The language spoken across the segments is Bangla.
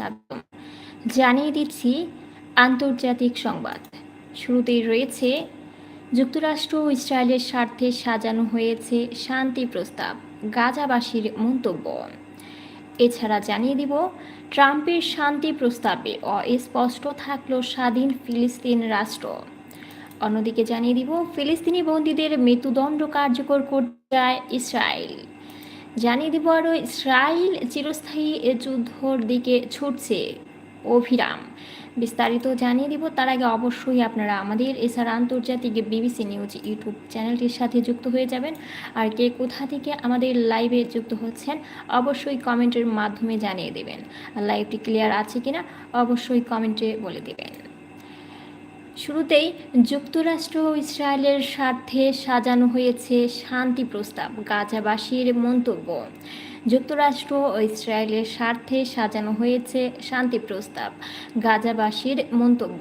স্বাগত জানিয়ে দিচ্ছি, আন্তর্জাতিক সংবাদ। শুরুতেই রয়েছে, যুক্তরাষ্ট্র ও ইসরায়েলের স্বার্থে সাজানো হয়েছে শান্তি প্রস্তাব, গাজাবাসীর মন্তব্য। এছাড়া জানিয়ে দিব, ট্রাম্পের শান্তি প্রস্তাবে অস্পষ্ট থাকল স্বাধীন ফিলিস্তিন রাষ্ট্র। অন্যদিকে জানিয়ে দিব, ফিলিস্তিনি বন্দীদের মৃত্যুদণ্ড কার্যকর করতে চায় ইসরায়েল। জানিয়ে দিব আরও ইসরায়েল চিরস্থায়ী যুদ্ধর দিকে ছুটছে অভিরাম। বিস্তারিত জানিয়ে দিব, তার আগে অবশ্যই আপনারা আমাদের এছাড়া আন্তর্জাতিক বিবিসি নিউজ ইউটিউব চ্যানেলটির সাথে যুক্ত হয়ে যাবেন। আর কে কোথা থেকে আমাদের লাইভে যুক্ত হচ্ছেন, অবশ্যই কমেন্টের মাধ্যমে জানিয়ে দেবেন। লাইভটি ক্লিয়ার আছে কিনা, অবশ্যই কমেন্টে বলে দেবেন। শুরুতেই যুক্তরাষ্ট্র ইসরায়েলের স্বার্থে সাজানো হয়েছে শান্তি প্রস্তাব, গাজাবাসীর মন্তব্য। যুক্তরাষ্ট্র ও ইসরায়েলের স্বার্থে সাজানো হয়েছে শান্তি প্রস্তাব, গাজাবাসীর মন্তব্য।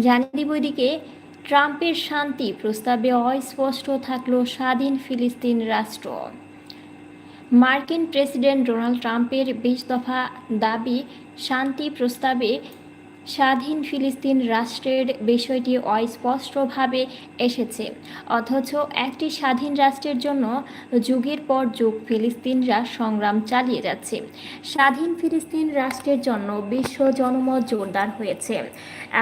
জানিয়ে দিব এদিকে, ট্রাম্পের শান্তি প্রস্তাবে অস্পষ্ট থাকল স্বাধীন ফিলিস্তিন রাষ্ট্র। মার্কিন প্রেসিডেন্ট ডোনাল্ড ট্রাম্পের বিশ দফা দাবি শান্তি প্রস্তাবে স্বাধীন ফিলিস্তিন রাষ্ট্রের বিষয়টি অস্পষ্টভাবে এসেছে। অথচ একটি স্বাধীন রাষ্ট্রের জন্য যুগের পর যুগ ফিলিস্তিনরা সংগ্রাম চালিয়ে যাচ্ছে। স্বাধীন ফিলিস্তিন রাষ্ট্রের জন্য বিশ্ব জনমত জোরদার হয়েছে।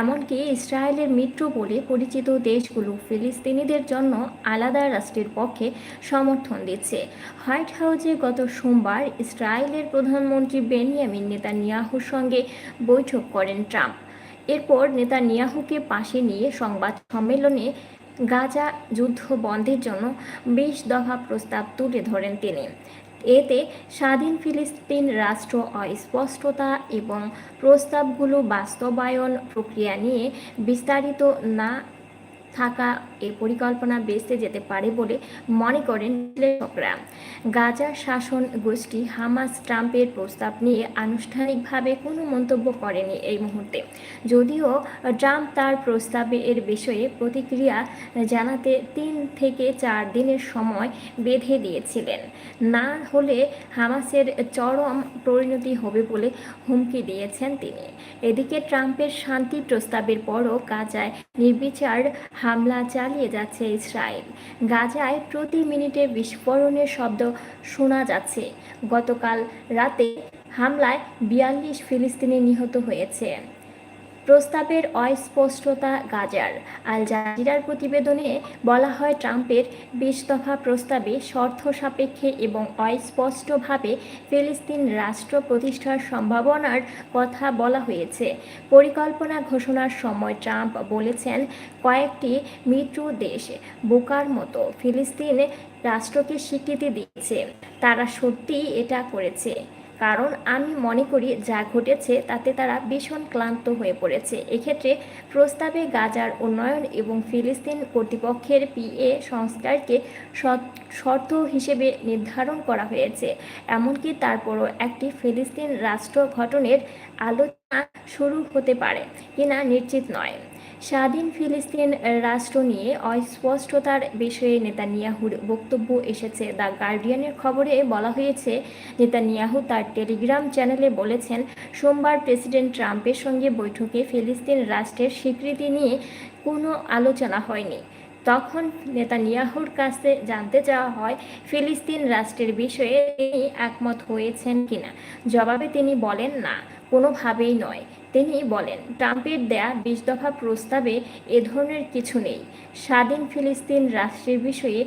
এমনকি ইসরায়েলের মিত্র বলে পরিচিত দেশগুলো ফিলিস্তিনিদের জন্য আলাদা রাষ্ট্রের পক্ষে সমর্থন দিচ্ছে। হোয়াইট হাউসে গত সোমবার ইসরায়েলের প্রধানমন্ত্রী বেনিয়ামিন নেতানিয়াহুর সঙ্গে বৈঠক করেন ট্রাম্প। এরপর নেতানিয়াহুকে পাশে নিয়ে সংবাদ সম্মেলনে গাজা যুদ্ধ বন্ধের জন্য বিশ দফা প্রস্তাব তুলে ধরেন তিনি। এতে স্বাধীন ফিলিস্তিন রাষ্ট্র অস্পষ্টতা এবং প্রস্তাবগুলো বাস্তবায়ন প্রক্রিয়া নিয়ে বিস্তারিত না থাকা এ পরিকল্পনা বেঁচতে যেতে পারে বলে মনে করেন বিশ্লেষকরা গাজা শাসন গোষ্ঠী হামাস ট্রাম্পের প্রস্তাব নিয়ে আনুষ্ঠানিকভাবে কোনো মন্তব্য করেনি এই মুহূর্তে। যদিও ট্রাম্প তার প্রস্তাবে এর বিষয়ে প্রতিক্রিয়া জানাতে তিন থেকে চার দিনের সময় বেঁধে দিয়েছিলেন। না হলে হামাসের চরম পরিণতি হবে বলে হুমকি দিয়েছেন তিনি। এদিকে ট্রাম্পের শান্তি প্রস্তাবের পরও গাজায় নির্বিচার হামলা চালিয়ে যাচ্ছে ইসরায়েল। গাজায় প্রতি মিনিটে বিস্ফোরণের শব্দ শোনা যাচ্ছে। গতকাল রাতে হামলায় বিয়াল্লিশ ফিলিস্তিনি নিহত হয়েছে। প্রস্তাবের অস্পষ্টতা গাজার। আল জাজিরার প্রতিবেদনে বলা হয়, ট্রাম্পের বিশ দফা প্রস্তাবে শর্ত সাপেক্ষে এবং অস্পষ্টভাবে ফিলিস্তিন রাষ্ট্র প্রতিষ্ঠার সম্ভাবনার কথা বলা হয়েছে। পরিকল্পনা ঘোষণার সময় ট্রাম্প বলেছেন, কয়েকটি মিত্র দেশ বোকার মতো ফিলিস্তিন রাষ্ট্রকে স্বীকৃতি দিয়েছে। তারা সত্যিই এটা করেছে। কারণ আমি মনে করি যা ঘটেছে তাতে তারা ভীষণ ক্লান্ত হয়ে পড়েছে। এক্ষেত্রে প্রস্তাবে গাজার উন্নয়ন এবং ফিলিস্তিন কর্তৃপক্ষের পিএ সংস্কারকে শর্ত হিসেবে নির্ধারণ করা হয়েছে। এমনকি তারপরও একটি ফিলিস্তিন রাষ্ট্র গঠনের আলোচনা শুরু হতে পারে কিনা নিশ্চিত নয়। স্বাধীন ফিলিস্তিন রাষ্ট্র নিয়ে অস্পষ্টতার বিষয়ে নেতানিয়াহুর বক্তব্য এসেছে। দ্য গার্ডিয়ানের খবরে বলা হয়েছে, নেতানিয়াহু তার টেলিগ্রাম চ্যানেলে বলেছেন, সোমবার প্রেসিডেন্ট ট্রাম্পের সঙ্গে বৈঠকে ফিলিস্তিন রাষ্ট্রের স্বীকৃতি নিয়ে কোনো আলোচনা হয়নি। তখন নেতানিয়াহুর কাছে জানতে চাওয়া হয়, ফিলিস্তিন রাষ্ট্রের বিষয়ে তিনি একমত হয়েছেন কিনা। জবাবে তিনি বলেন, না, কোনোভাবেই নয়। তিনি বলেন, ট্রাম্পের দেয়া বিশ দফা প্রস্তাবে এ ধরনের কিছু নেই। স্বাধীন ফিলিস্তিন রাষ্ট্রের বিষয়ে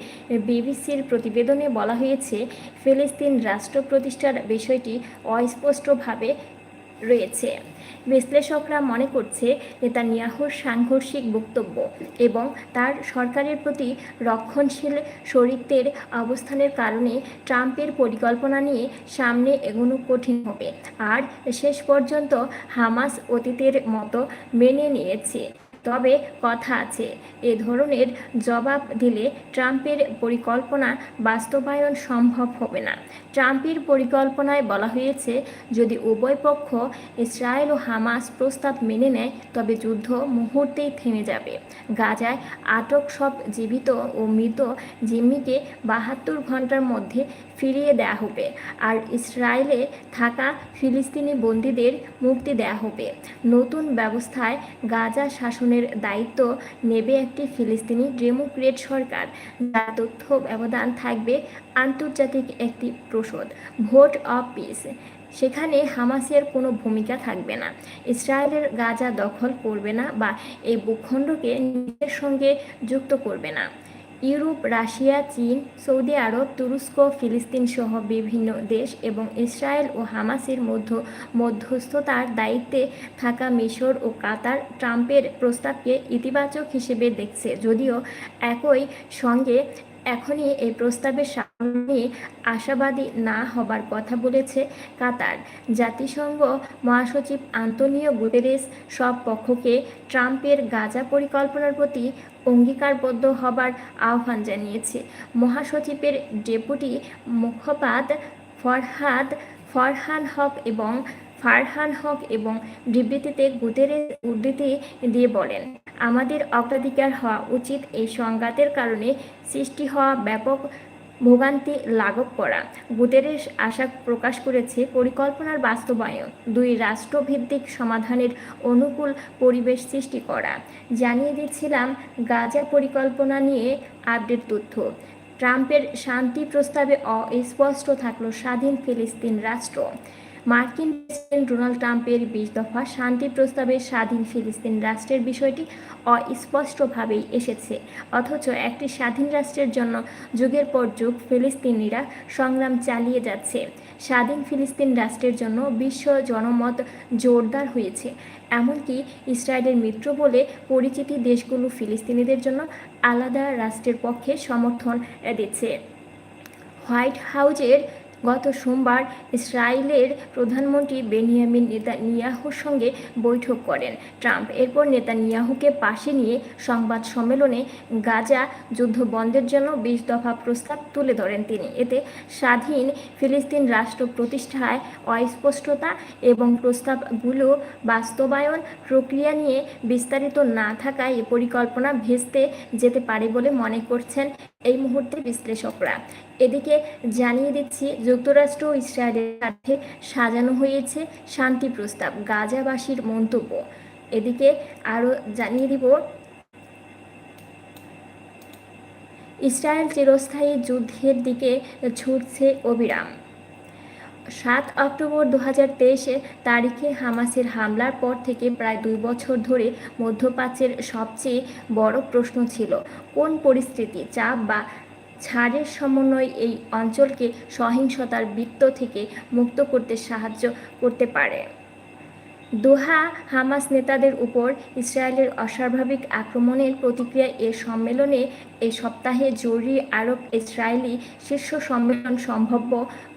বিবিসির প্রতিবেদনে বলা হয়েছে, ফিলিস্তিন রাষ্ট্র প্রতিষ্ঠার বিষয়টি অস্পষ্টভাবে রয়েছে। বিশ্লেষকরা মনে করছে নেতানিয়াহুর সাংঘর্ষিক বক্তব্য এবং তার সরকারের প্রতি রক্ষণশীল শরিকদের অবস্থানের কারণে ট্রাম্পের পরিকল্পনা নিয়ে সামনে এগোনো কঠিন হবে। আর শেষ পর্যন্ত হামাস অতীতের মতো মেনে নিয়েছে। তবে কথা আছে। এ ধরনের জবাব দিলে ট্রাম্পের পরিকল্পনা বাস্তবায়ন সম্ভব হবে না। ট্রাম্পের পরিকল্পনায় বলা হয়েছে, যদি উভয় পক্ষ ইসরায়েল ও হামাস প্রস্তাব মেনে নেয়, তবে যুদ্ধ মুহূর্তেই থেমে যাবে। গাজায় আটক সব জীবিত ও মৃত জিম্মিকে বাহাত্তর ঘণ্টার মধ্যে ফিরিয়ে দেওয়া হবে। আর ইসরায়েলে থাকা ফিলিস্তিনি বন্দীদের মুক্তি দেওয়া হবে। নতুন ব্যবস্থায় গাজা শাসনের দায়িত্ব নেবে একটি ফিলিস্তিনি ডেমোক্রেট সরকার। যার তথ্য ব্যবধান থাকবে আন্তর্জাতিক একটি প্রসদ, ভোট অফ পিস। সেখানে হামাসের কোনো ভূমিকা থাকবে না। ইসরায়েলের গাজা দখল করবে না বা এই ভূখণ্ডকে নিজের সঙ্গে যুক্ত করবে না। ইউরোপ, রাশিয়া, চীন, সৌদি আরব, তুরস্ক, ফিলিস্তিন সহ বিভিন্ন দেশ এবং ইসরায়েল ও হামাসের মধ্য, মধ্যস্থতার দায়িত্বে থাকা মিশর ও কাতার ট্রাম্পের প্রস্তাবকে ইতিবাচক হিসেবে দেখছে। যদিও একই সঙ্গে এখনই এই প্রস্তাবের সামনে আশাবাদী না হবার কথা বলেছে কাতার। জাতিসংঘ মহাসচিব আন্তোনিও গুতেরেস সব পক্ষকে ট্রাম্পের গাজা পরিকল্পনার প্রতি অঙ্গীকারবদ্ধ হবার আহ্বান জানিয়েছে। মহাসচিবের ডেপুটি মুখপাত ফরহাদ ফরহান হক এবং ফারহান হক এবং বিবৃতিতে গুতেরেস উদ্ধৃতি দিয়ে বলেন, আমাদের অগ্রাধিকার হওয়া উচিত এই সংঘাতের কারণে সৃষ্টি হওয়া ব্যাপক ভোগান্তি লাঘব করা। গুতেরেস আশা প্রকাশ করেছে পরিকল্পনার বাস্তবায়ন। দুই রাষ্ট্রভিত্তিক সমাধানের অনুকূল পরিবেশ সৃষ্টি করা। জানিয়ে দিচ্ছিলাম গাজা পরিকল্পনা নিয়ে আপডেট তথ্য। ট্রাম্পের শান্তি প্রস্তাবে অস্পষ্ট থাকল স্বাধীন ফিলিস্তিন রাষ্ট্র। মার্কিন প্রেসিডেন্ট ডোনাল্ড ট্রাম্পের বিশ দফা শান্তি প্রস্তাবে স্বাধীন ফিলিস্তিন রাষ্ট্রের বিষয়টি অস্পষ্টভাবেই এসেছে। অথচ একটি স্বাধীন রাষ্ট্রের জন্য যুগের পর যুগ ফিলিস্তিনিরা সংগ্রাম চালিয়ে যাচ্ছে। স্বাধীন ফিলিস্তিন রাষ্ট্রের জন্য বিশ্ব জনমত জোরদার হয়েছে। এমনকি ইসরায়েলের মিত্র বলে পরিচিতি দেশগুলো ফিলিস্তিনিদের জন্য আলাদা রাষ্ট্রের পক্ষে সমর্থন দিচ্ছে। হোয়াইট হাউজের গত সোমবার ইসরায়েলের প্রধানমন্ত্রী বেনিয়ামিন নেতানিয়াহুর সঙ্গে বৈঠক করেন। ট্রাম্প এরপর নেতানিয়াহুকে পাশে নিয়ে সংবাদ সম্মেলনে গাজা যুদ্ধ বন্ধের জন্য বিশ দফা প্রস্তাব তুলে ধরেন তিনি। এতে স্বাধীন ফিলিস্তিন রাষ্ট্র প্রতিষ্ঠায় অস্পষ্টতা এবং প্রস্তাবগুলো বাস্তবায়ন প্রক্রিয়া নিয়ে বিস্তারিত না থাকায় এ পরিকল্পনা ভেস্তে যেতে পারে বলে মনে করছেন এই মুহূর্তে বিশ্লেষকরা। এদিকে জানিয়ে দিচ্ছি, যুক্তরাষ্ট্র ইসরায়েলের সাথে সাজানো হয়েছে শান্তি প্রস্তাব, গাজাবাসীর মন্তব্য। এদিকে আরও জানিয়ে দিব, ইসরায়েল চিরস্থায়ী যুদ্ধের দিকে ছুটছে অবিরাম। সাত অক্টোবর দু হাজার তেইশে তারিখে হামাসের হামলার পর থেকে প্রায় দুই বছর ধরে মধ্যপ্রাচ্যের সবচেয়ে বড় প্রশ্ন ছিল, কোন পরিস্থিতি, চাপ বা ছাড়ের সমন্বয় এই অঞ্চলকে সহিংসতার বৃত্ত থেকে মুক্ত করতে সাহায্য করতে পারে। দোহা হামাস নেতাদের উপর ইসরায়েলের অস্বাভাবিক আক্রমণের প্রতিক্রিয়া এ সম্মেলনে এ সপ্তাহে জরুরি আরব ইসরায়েলি শীর্ষ সম্মেলন সম্ভাব্য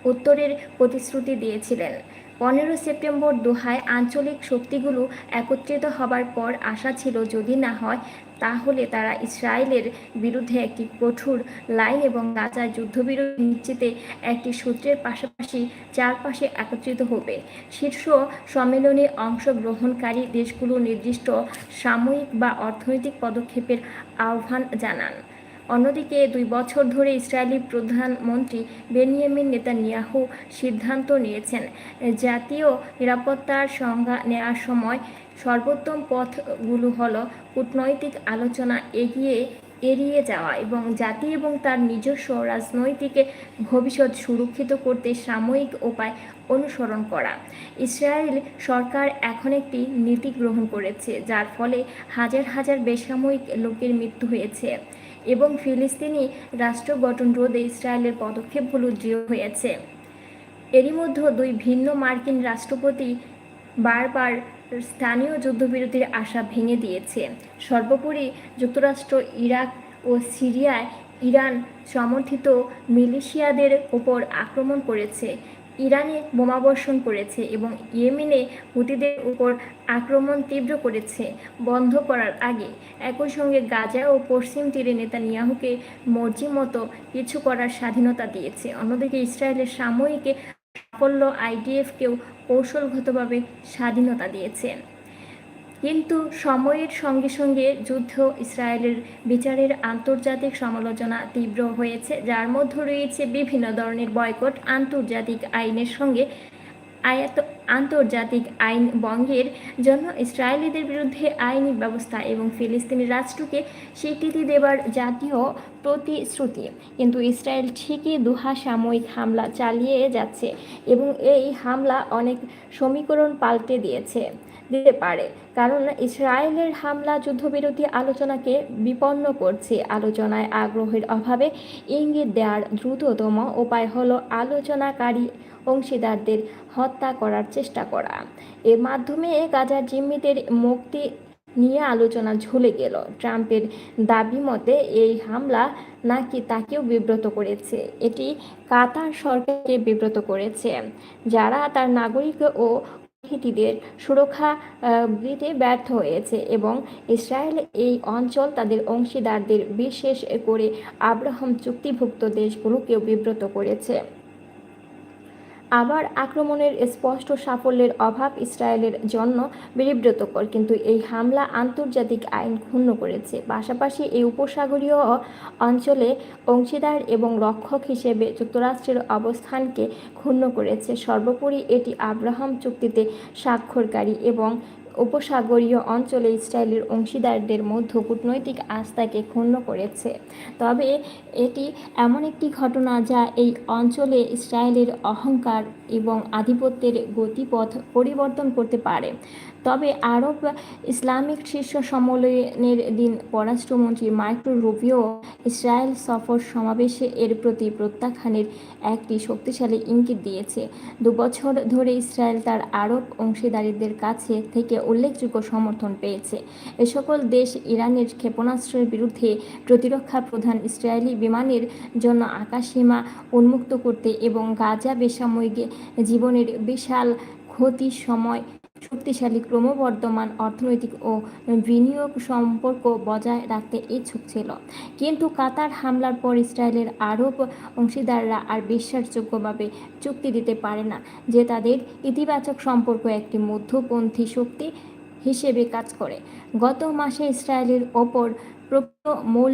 উত্তরের প্রতিশ্রুতি দিয়েছিলেন। পনেরো সেপ্টেম্বর দোহায় আঞ্চলিক শক্তিগুলো একত্রিত হবার পর আশা ছিল যদি না হয়, তাহলে তারা ইসরায়েলের বিরুদ্ধে একটি কঠোর লাইন এবং গাজার যুদ্ধবিরতি নিশ্চিতে একটি সূত্রের পাশাপাশি চারপাশে একত্রিত হবে। শীর্ষ সম্মেলনে অংশগ্রহণকারী দেশগুলো নির্দিষ্ট সাময়িক বা অর্থনৈতিক পদক্ষেপের আহ্বান জানান। অন্যদিকে দুই বছর ধরে ইসরায়েলি প্রধানমন্ত্রী বেনিয়ামিন নেতানিয়াহু সিদ্ধান্ত নিয়েছেন, জাতীয় নিরাপত্তার সংজ্ঞা নেওয়ার সময় সর্বোত্তম পথগুলো হল কূটনৈতিক আলোচনা এগিয়ে এড়িয়ে যাওয়া এবং জাতি এবং তার নিজস্ব রাজনৈতিক ভবিষ্যৎ সুরক্ষিত করতে সাময়িক উপায় অনুসরণ করা। ইসরায়েল সরকার এখন একটি নীতি গ্রহণ করেছে, যার ফলে হাজার হাজার বেসামরিক লোকের মৃত্যু হয়েছে। এবং ফিলিস্তিনি রাষ্ট্র গঠন রোধে ইসরায়েলের পদক্ষেপগুলো দৃঢ় হয়েছে। এরই মধ্যে দুই ভিন্ন মার্কিন রাষ্ট্রপতি বারবার স্থানীয় যুদ্ধবিরতির আশা ভেঙে দিয়েছে। সর্বোপরি যুক্তরাষ্ট্র, ইরাক ও সিরিয়ায় ইরান সমর্থিত মিলিশিয়াদের ওপর আক্রমণ করেছে। ইরানে বোমাবর্ষণ করেছে এবং ইয়েমেনে হুতিদের উপর আক্রমণ তীব্র করেছে বন্ধ করার আগে। একই সঙ্গে গাজা ও পশ্চিম তীরে নেতানিয়াহুকে মর্জি মতো কিছু করার স্বাধীনতা দিয়েছে। অন্যদিকে ইসরায়েলের সাময়িক সাফল্য আইডিএফকেও কৌশলগতভাবে স্বাধীনতা দিয়েছে। কিন্তু সময়ের সঙ্গে সঙ্গে যুদ্ধ, ইসরায়েলের বিচারের আন্তর্জাতিক সমালোচনা তীব্র হয়েছে, যার মধ্যে রয়েছে বিভিন্ন ধরনের বয়কট আন্তর্জাতিক আইনের সঙ্গে আয়াত, আন্তর্জাতিক আইন বঙ্গের জন্য ইসরায়েলিদের বিরুদ্ধে আইনি ব্যবস্থা এবং ফিলিস্তিনি রাষ্ট্রকে স্বীকৃতি দেবার জাতীয় প্রতিশ্রুতি। কিন্তু ইসরায়েল ঠিকই দুহা সাময়িক হামলা চালিয়ে যাচ্ছে এবং এই হামলা অনেক সমীকরণ পাল্টে দিয়েছে। দিতে পারে। কারণ ইসরায়েলের হামলা, যুদ্ধবিরতি আলোচনাকে বিপন্ন করছে। আলোচনায় আগ্রহের অভাবে ইঙ্গিত দেওয়ার দ্রুততম উপায় হলো আলোচনাকারী অংশীদারদের হত্যা করার চেষ্টা করা। এর মাধ্যমে গাজার জিম্মিদের মুক্তি নিয়ে আলোচনা ঝুলে গেল। ট্রাম্পের দাবি মতে এই হামলা নাকি তাকেও বিব্রত করেছে। এটি কাতার সরকারকে বিব্রত করেছে, যারা তার নাগরিক ও অতিথিদের সুরক্ষা দিতে ব্যর্থ হয়েছে এবং ইসরায়েল এই অঞ্চল তাদের অংশীদারদের বিশেষ করে আব্রাহাম চুক্তিভুক্ত দেশগুলোকেও বিব্রত করেছে। আবার আক্রমণের স্পষ্ট সাফল্যের অভাব ইসরায়েলের জন্য বিব্রতকর কিন্তু এই হামলা আন্তর্জাতিক আইন ক্ষুণ্ণ করেছে। পাশাপাশি এই উপসাগরীয় অঞ্চলে অংশীদার এবং রক্ষক হিসেবে যুক্তরাষ্ট্রের অবস্থানকে ক্ষুণ্ণ করেছে। সর্বোপরি এটি আব্রাহাম চুক্তিতে স্বাক্ষরকারী এবং উপসাগরীয় অঞ্চলে ইসরায়েলের অংশীদারদের মধ্যে কূটনৈতিক আস্থাকে ক্ষুণ্ণ করেছে। তবে এটি এমন একটি ঘটনা যা এই অঞ্চলে ইসরায়েলের অহংকার এবং আধিপত্যের গতিপথ পরিবর্তন করতে পারে। তবে আরব ইসলামিক শীর্ষ সম্মেলনের দিন পররাষ্ট্রমন্ত্রী মাইক্রো রুবিও ইসরায়েল সফর সমাবেশে এর প্রতি প্রত্যাখ্যানের একটি শক্তিশালী ইঙ্গিত দিয়েছে। দুবছর ধরে ইসরায়েল তার আরব অংশীদারীদের কাছে থেকে উল্লেখযোগ্য সমর্থন পেয়েছে। এ সকল দেশ ইরানের ক্ষেপণাস্ত্রের বিরুদ্ধে প্রতিরক্ষা প্রধান ইসরায়েলি বিমানের জন্য আকাশসীমা উন্মুক্ত করতে এবং গাজা বেসাময়িক জীবনের বিশাল ক্ষতির সময় শক্তিশালী ক্রমবর্ধমান অর্থনৈতিক ও বিনিয়োগ সম্পর্ক বজায় রাখতে ইচ্ছুক ছিল। কিন্তু কাতার হামলার পর ইসরায়েলের আরব অংশীদাররা আর বিশ্বাসযোগ্যভাবে চুক্তি দিতে পারে না, যে তাদের ইতিবাচক সম্পর্ক একটি মধ্যপন্থী শক্তি হিসেবে কাজ করে। গত মাসে ইসরায়েলের ওপর প্রকৃত মূল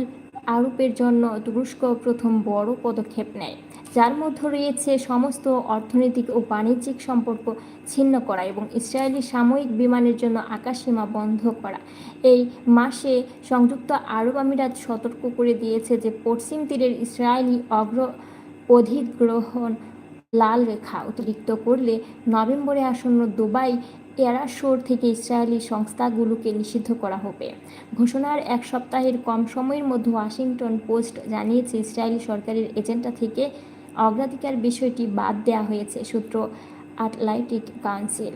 আরোপের জন্য তুরস্ক প্রথম বড় পদক্ষেপ নেয়। যার মধ্যে রয়েছে সমস্ত অর্থনৈতিক ও বাণিজ্যিক সম্পর্ক ছিন্ন করা এবং ইসরায়েলি সাময়িক বিমানের জন্য আকাশসীমা বন্ধ করা। এই মাসে সংযুক্ত আরব আমিরাত সতর্ক করে দিয়েছে যে পশ্চিম তীরের ইসরায়েলি অগ্র অধিগ্রহণ লাল রেখা অতিরিক্ত করলে নভেম্বরে আসন্ন দুবাই এয়ারাশোর থেকে ইসরায়েলি সংস্থাগুলোকে নিষিদ্ধ করা হবে। ঘোষণার এক সপ্তাহের কম সময়ের মধ্যে ওয়াশিংটন পোস্ট জানিয়েছে, ইসরায়েলি সরকারের এজেন্ডা থেকে অগ্রাধিকার বিষয়টি বাদ দেওয়া হয়েছে, সূত্র আটলান্টিক কাউন্সিল।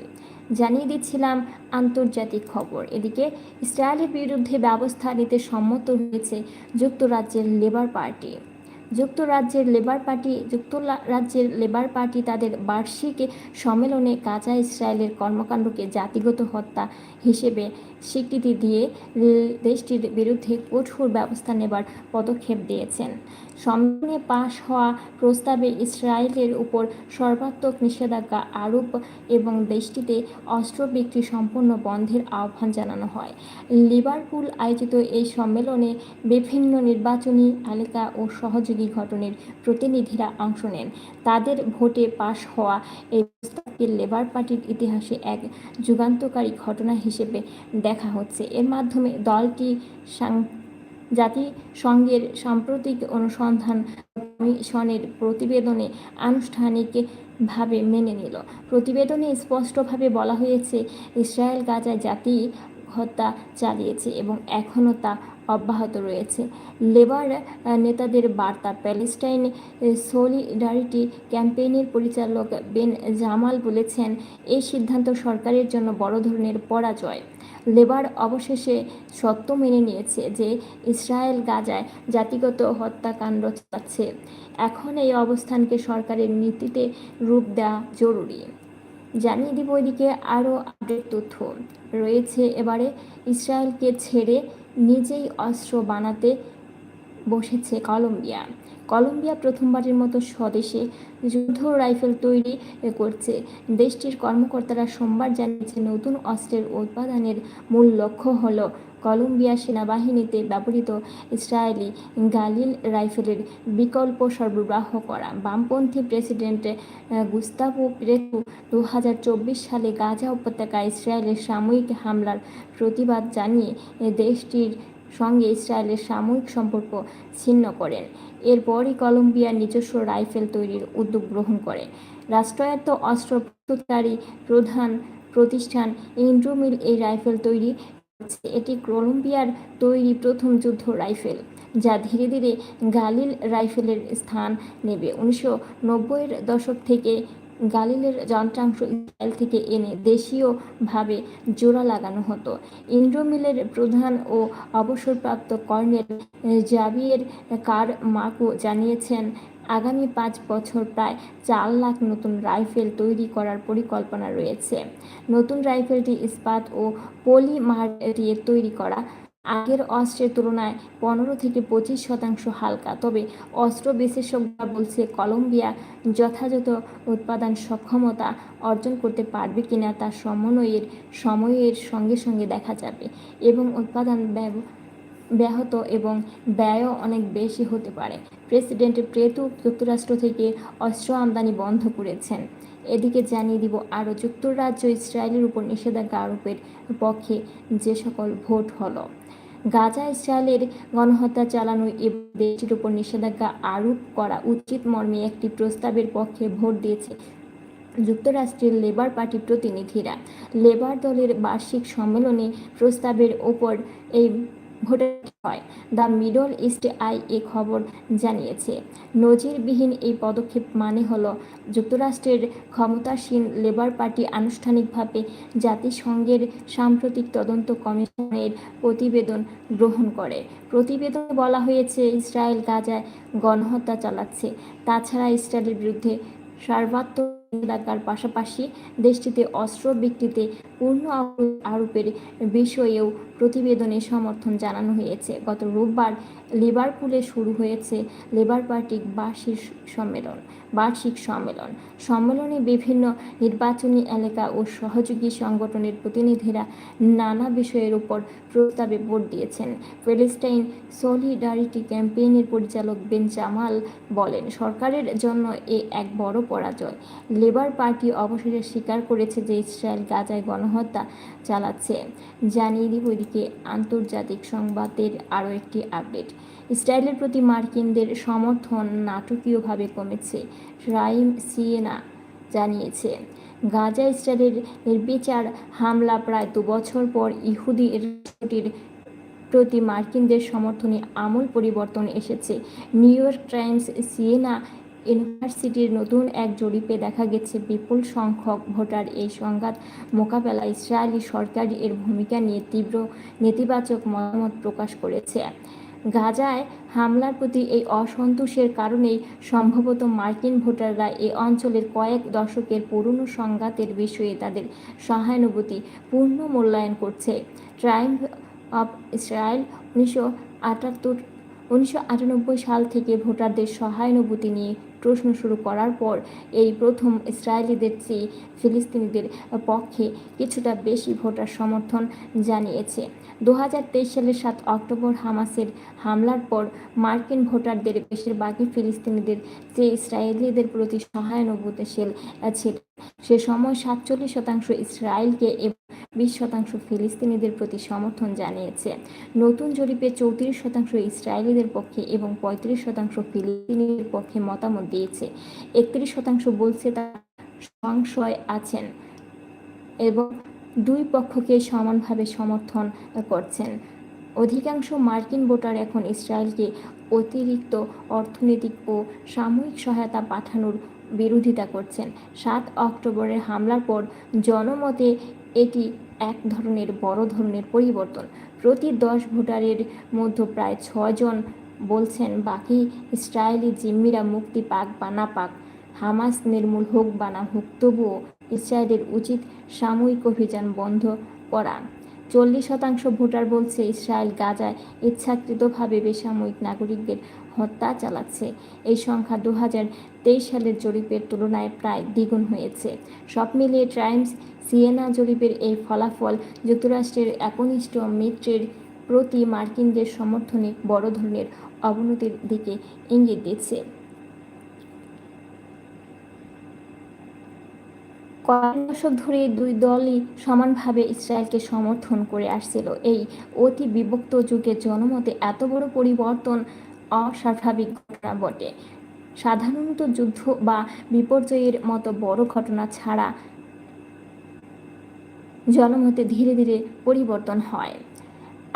জানিয়ে দিচ্ছিলাম আন্তর্জাতিক খবর। এদিকে ইসরায়েলের বিরুদ্ধে ব্যবস্থা নিতে সম্মত হয়েছে যুক্তরাজ্যের লেবার পার্টি। যুক্তরাজ্যের লেবার পার্টি, যুক্তরাজ্যের লেবার পার্টি তাদের বার্ষিক সম্মেলনে গাজা ইসরায়েলের কর্মকাণ্ডকে জাতিগত হত্যা হিসেবে স্বীকৃতি দিয়ে দেশটির বিরুদ্ধে কঠোর ব্যবস্থা নেবার পদক্ষেপ দিয়েছেন। সম্মেলনে পাশ হওয়া প্রস্তাবে ইসরায়েলের উপর সর্বাত্মক নিষেধাজ্ঞা আরোপ এবং দেশটিতে অস্ত্র বিক্রি সম্পূর্ণ বন্ধের আহ্বান জানানো হয়। লিভারপুল আয়োজিত এই সম্মেলনে বিভিন্ন নির্বাচনী এলাকা ও সহযোগী ঘটনের প্রতিনিধিরা অংশ নেন। তাদের ভোটে পাশ হওয়া এই প্রস্তাবকে লেবার পার্টির ইতিহাসে এক যুগান্তকারী ঘটনা হিসেবে দেখা হচ্ছে। এর মাধ্যমে দলটি সাং- জাতিসংঘের সাম্প্রতিক অনুসন্ধান কমিশনের প্রতিবেদনে আনুষ্ঠানিকভাবে মেনে নিল। প্রতিবেদনে স্পষ্টভাবে বলা হয়েছে, ইসরায়েল গাজায় জাতি হত্যা চালিয়েছে এবং এখনও তা অব্যাহত রয়েছে। লেবার নেতাদের বার্তা, প্যালেস্টাইন সলিডারিটি ক্যাম্পেইনের পরিচালক বেন জামাল বলেছেন, এই সিদ্ধান্ত সরকারের জন্য বড় ধরনের পরাজয়। লেবার অবশেষে সত্য মেনে নিয়েছে যে ইসরায়েল গাজায় জাতিগত হত্যাকাণ্ড চালাচ্ছে। এখন এই অবস্থানকে সরকারের নীতিতে রূপ দেওয়া জরুরি। জানিয়ে দিব ওইদিকে আরও আপডেট তথ্য। রয়েছে এবারে ইসরায়েলকে ছেড়ে নিজেই অস্ত্র বানাতে বসেছে কলম্বিয়া। কলম্বিয়া প্রথমবারের মতো স্বদেশে যুদ্ধ রাইফেল তৈরি করছে। দেশটির কর্মকর্তারা সোমবার জানিয়েছে, নতুন অস্ত্রের উৎপাদনের মূল লক্ষ্য হল কলম্বিয়া সেনাবাহিনীতে ব্যবহৃত ইসরায়েলি গালিল রাইফেলের বিকল্প সরবরাহ করা। বামপন্থী প্রেসিডেন্ট গুস্তাভো পেরেতু দু সালে গাজা উপত্যকায় ইসরায়েলের সাময়িক হামলার প্রতিবাদ জানিয়ে দেশটির সঙ্গে ইসরায়েলের সাময়িক সম্পর্ক ছিন্ন করেন। এরপরই কলম্বিয়ার নিজস্ব রাইফেল তৈরির উদ্যোগ গ্রহণ করে। রাষ্ট্রায়ত্ত অস্ত্র প্রস্তুতকারী প্রধান প্রতিষ্ঠান ইন্ড্রোমিল এই রাইফেল তৈরি এটি কলম্বিয়ার তৈরি প্রথম যুদ্ধ রাইফেল, যা ধীরে ধীরে গালিল রাইফেলের স্থান নেবে। উনিশশো নব্বইয়ের দশক থেকে গালিলের যন্ত্রাংশ ইসরায়েল থেকে এনে দেশীয়ভাবে জোড়া লাগানো হতো। ইন্ড্রোমিলের প্রধান ও অবসরপ্রাপ্ত কর্নেল জাবিয়ের কার মার্কো জানিয়েছেন, আগামী পাঁচ বছর প্রায় চার লাখ নতুন রাইফেল তৈরি করার পরিকল্পনা রয়েছে। নতুন রাইফেলটি ইস্পাত ও পলিমার দিয়ে তৈরি করা আগের অস্ত্রের তুলনায় পনেরো থেকে পঁচিশ শতাংশ হালকা। তবে অস্ত্র বিশেষজ্ঞরা বলছে কলম্বিয়া যথাযথ উৎপাদন সক্ষমতা অর্জন করতে পারবে কিনা তা সমন্বয়ের, সময়ের সঙ্গে সঙ্গে দেখা যাবে এবং উৎপাদন ব্যাহত এবং ব্যয়ও অনেক বেশি হতে পারে। প্রেসিডেন্ট প্রেতু যুক্তরাষ্ট্র থেকে অস্ত্র আমদানি বন্ধ করেছেন। এদিকে জানিয়ে দিব আরও, যুক্তরাজ্য ইসরায়েলের উপর নিষেধাজ্ঞা আরোপের পক্ষে যে সকল ভোট হলো। গাজা ইসরায়েলের গণহত্যা চালানো এবং দেশটির উপর নিষেধাজ্ঞা আরোপ করা উচিত মর্মে একটি প্রস্তাবের পক্ষে ভোট দিয়েছে যুক্তরাষ্ট্রের লেবার পার্টি প্রতিনিধিরা। লেবার দলের বার্ষিক সম্মেলনে প্রস্তাবের ওপর এই ভোট হয়। দ্য মিডল ইস্ট আই এ খবর জানিয়েছে, নজিরবিহীন এই পদক্ষেপ মানে হল যুক্তরাষ্ট্রের ক্ষমতাসীন লেবার পার্টি আনুষ্ঠানিকভাবে জাতিসংঘের সাম্প্রতিক তদন্ত কমিশনের প্রতিবেদন গ্রহণ করে। প্রতিবেদনে বলা হয়েছে, ইসরায়েল গাজায় গণহত্যা চালাচ্ছে। তাছাড়া ইসরায়েলের বিরুদ্ধে সার্বাত্মক নিষেধাজ্ঞার পাশাপাশি দেশটিতে অস্ত্র বিক্রিতে পূর্ণ আরোপের বিষয়েও প্রতিবেদনে সমর্থন জানানো হয়েছে। গত রোববার লিভারপুলে শুরু হয়েছে লেবার পার্টির বার্ষিক সম্মেলন বার্ষিক সম্মেলন। সম্মেলনে বিভিন্ন নির্বাচনী এলাকা ও সহযোগী সংগঠনের প্রতিনিধিরা নানা বিষয়ের উপর প্রস্তাবে ভোট দিয়েছেন। প্যালেস্টাইন সলিডারিটি ক্যাম্পেইনের পরিচালক বেন জামাল বলেন, সরকারের জন্য এ এক বড় পরাজয়। লেবার পার্টি অবশেষে স্বীকার করেছে যে ইসরায়েল গাজায় গণহত্যা চালাচ্ছে। জানিয়ে দিব এদিকে আন্তর্জাতিক সংবাদের আরও একটি আপডেট। ইসরায়েলের প্রতি মার্কিনদের সমর্থন নাটকীয়ভাবে কমেছে, রাইম সিয়েনা জানিয়েছে। গাজা ইসরায়েলের নির্বিচার হামলা প্রায় দু বছর পর ইহুদি রাষ্ট্রটির প্রতি মার্কিনদের সমর্থনে আমূল পরিবর্তন এসেছে। নিউ ইয়র্ক টাইমস সিয়েনা ইউনিভার্সিটির নতুন এক জরিপে দেখা গেছে, বিপুল সংখ্যক ভোটার এই সংঘাত মোকাবেলা ইসরায়েলি সরকার এর ভূমিকা নিয়ে তীব্র নেতিবাচক মতামত প্রকাশ করেছে। গাজায় হামলার প্রতি এই অসন্তোষের কারণেই সম্ভবত মার্কিন ভোটাররা এই অঞ্চলের কয়েক দশকের পুরনো সংঘাতের বিষয়ে তাদের সহানুভূতি পূর্ণ মূল্যায়ন করছে। ট্রাইম অব ইসরায়েল উনিশশো আটাত্তর, উনিশশো সাল থেকে ভোটারদের সহানুভূতি নিয়ে প্রশ্ন শুরু করার পর এই প্রথম ইসরায়েলিদের চেয়ে ফিলিস্তিনিদের পক্ষে কিছুটা বেশি ভোটার সমর্থন জানিয়েছে। দু হাজার তেইশ সালের সাত অক্টোবর হামাসের হামলার পর মার্কিন ভোটারদের বেশিরভাগই ফিলিস্তিনিদের চেয়ে ইসরায়েলিদের প্রতি সহানুভূতিশীল ছিল। সে সময় সাতচল্লিশ শতাংশ ইসরায়েলকে এবং বিশ শতাংশ ফিলিস্তিনিদের প্রতি সমর্থন জানিয়েছে। নতুন জরিপে চৌত্রিশ শতাংশ ইসরায়েলিদের পক্ষে এবং পঁয়ত্রিশ শতাংশ ফিলিস্তিনিদের পক্ষে মতামত দিয়েছে। একত্রিশ শতাংশ বলছে তারা সংশয় আছেন এবং দুই পক্ষকে সমানভাবে সমর্থন করছেন। অধিকাংশ মার্কিন ভোটার এখন ইসরায়েলকে অতিরিক্ত অর্থনৈতিক ও সাময়িক সহায়তা পাঠানোর বিরোধিতা করছেন। সাত অক্টোবরের হামলার পর জনমতে এটি এক ধরনের বড় ধরনের পরিবর্তন। প্রতি দশ ভোটারের মধ্যে প্রায় ছজন বলছেন, বাকি ইসরায়েলি জিম্মিরা মুক্তি পাক বা না পাক, হামাস নির্মূল হোক বা না হোক, তবুও ইসরায়েলের উচিত সাময়িক অভিযান বন্ধ করা। চল্লিশ শতাংশ ভোটার বলছে, ইসরায়েল গাজায় ইচ্ছাকৃতভাবে বেসামরিক নাগরিকদের হত্যা চালাচ্ছে। এই সংখ্যা দু তেইশ সালের জরিপের তুলনায় প্রায় দ্বিগুণ হয়েছে। সব মিলিয়ে টাইমস সিয়েনা জরিপের এই ফলাফল যুক্তরাষ্ট্রের একনিষ্ঠ মিত্রের প্রতি মার্কিনদের সমর্থনে বড় ধরনের অবনতির দিকে ইঙ্গিত দিচ্ছে। কয়েক দশক ধরে দুই দলই সমানভাবে ইসরায়েলকে সমর্থন করে আসছিল। এই অতি বিভক্ত যুগে জনমতে এত বড় পরিবর্তন অস্বাভাবিক ঘটনা বটে। সাধারণত যুদ্ধ বা বিপর্যয়ের মতো বড় ঘটনা ছাড়া জনমতে ধীরে ধীরে পরিবর্তন হয়।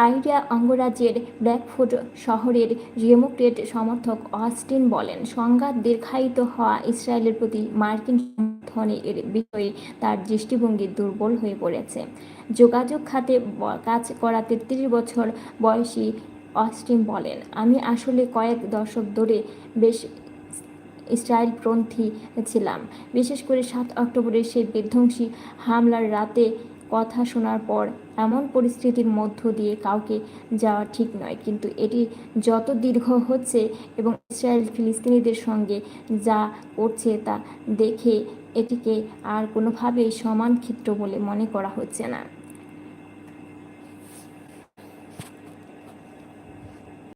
আইডিয়া অঙ্গরাজ্যের ব্ল্যাকফুট শহরের ডেমোক্রেট সমর্থক অস্টিন বলেন, সংঘাত দীর্ঘায়িত হওয়া ইসরায়েলের প্রতি মার্কিন সমর্থনের বিষয়ে তার দৃষ্টিভঙ্গি দুর্বল হয়ে পড়েছে। যোগাযোগ খাতে কাজ করা তেত্রিশ বছর বয়সী অস্টিন বলেন, আমি আসলে কয়েক দশক ধরে বেশ ইসরায়েলপন্থী ছিলাম। বিশেষ করে সাত অক্টোবরের সেই বিধ্বংসী হামলার রাতে কথা শোনার পর এমন পরিস্থিতির মধ্য দিয়ে কাউকে যাওয়া ঠিক নয়। কিন্তু এটি যত দীর্ঘ হচ্ছে এবং ইসরায়েল ফিলিস্তিনিদের সঙ্গে যা করছে তা দেখে এটিকে আর কোনোভাবেই সমান ক্ষেত্র বলে মনে করা হচ্ছে না।